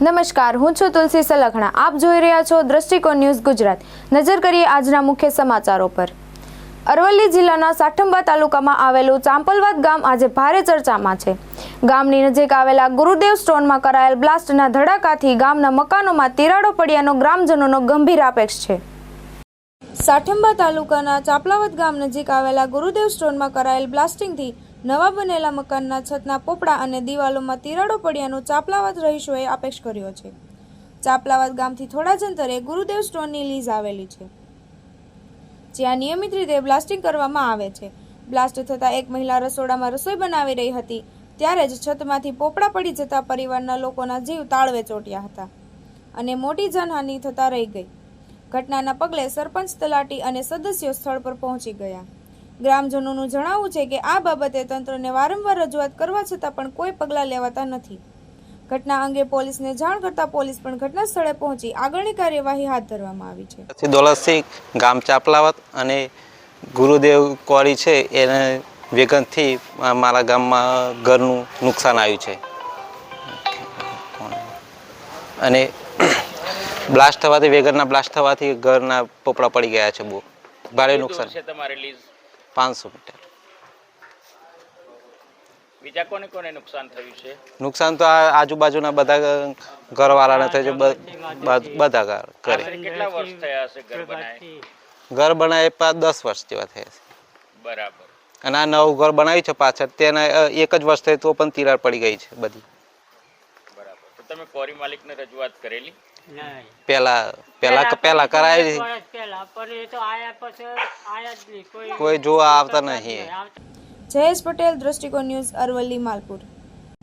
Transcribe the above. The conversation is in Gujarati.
નમસ્કાર, હું છું તુલસી સલખણા. આપ જોઈ રહ્યા છો દ્રષ્ટિકોણ ન્યૂઝ ગુજરાત. નજર કરીએ આજના મુખ્ય સમાચારો પર. અરવલ્લી જિલ્લાના સાઠંબા તાલુકામાં આવેલું ચાંપલવાદ ગામ આજે ભારે ચર્ચામાં છે. ગામની નજીક આવેલા ગુરુદેવ સ્ટોનમાં કરાયેલ બ્લાસ્ટના ધડાકાથી ગામના મકાનોમાં તિરાડો પડ્યાનો ગ્રામજનોનો ગંભીર આપેક્ષ છે. સાઠંબા તાલુકાના ચાપલાવદ ગામ નજીક આવેલા ગુરુદેવ સ્ટોનમાં કરાયેલ બ્લાસ્ટિંગથી નવા બનેલા મકાનના છતના પોપડા અને દિવાલોમાં તિરાડો પડ્યાનો ચાપલાવાદ રહીશોએ આપેક્ષ કર્યો છે. ચાપલાવાદ ગામથી થોડા જ અંતરે ગુરુદેવ સ્ટોનની લીઝ આવેલી છે. જ્યાં નિયમિત રીતે બ્લાસ્ટિંગ કરવામાં આવે છે. બ્લાસ્ટ થતાં એક મહિલા રસોડામાં રસોઈ બનાવી રહી હતી. ત્યારે જ છતમાંથી પોપડા પડી જતા પરિવારના લોકોના જીવ તાળવે ચોટ્યા હતા અને મોટી જાનહાનિ થતાં રહી ગઈ. ઘટનાના પગલે સરપંચ તલાટી અને સદસ્યો સ્થળ પર પહોંચી ગયા. ગ્રામજનોનું જણાવવું છે કે આ બાબતે તંત્રને વારંવાર રજૂઆત કરવા છતાં પણ કોઈ પગલાં લેવાતા નથી. ઘટના અંગે પોલીસને જાણ કરતા પોલીસ પણ ઘટના સ્થળે પહોંચી આગળની કાર્યવાહી હાથ ધરવામાં આવી છે. દોલતસિંહ ગામ ચાપલાવત અને ગુરુદેવ કોરી છે એને વેગનથી મારા ગામમાં ઘરનું નુકસાન આવ્યું છે. અને બ્લાસ્ટ થવાથી વેગનના બ્લાસ્ટ થવાથી ઘરના પોપડા પડી ગયા છે બહુ. ભારે નુકસાન. છે તમારે લીઝ? પાંચસો મીટર. બીજા કોને કોને નુકસાન થયું છે? નુકસાન તો આ આજુબાજુના બધા ઘરવાળાને થયું છે બધા ઘર કરે. કેટલા વર્ષ થયા હશે ઘર બનાવે? ઘર બનાવે પાંચ દસ વર્ષ જેવા થયા છે. બરાબર. અને આ નવું ઘર બનાવ્યું છે પાછળ તેના એક જ વર્ષ થઈ તો પણ તિરાડ પડી ગઈ છે બધી. બરાબર. તો તમે કોરી માલિકને રજૂઆત કરેલી? પેલા પેલા પેલા કરાયેલી વર્ષ પહેલા પણ એ તો આયા પછી આયા જ નહીં. કોઈ કોઈ જોવા આવતા નહીં. જયેશ પટેલ દ્રષ્ટિકોણ ન્યૂઝ અરવલ્લી માલપુર.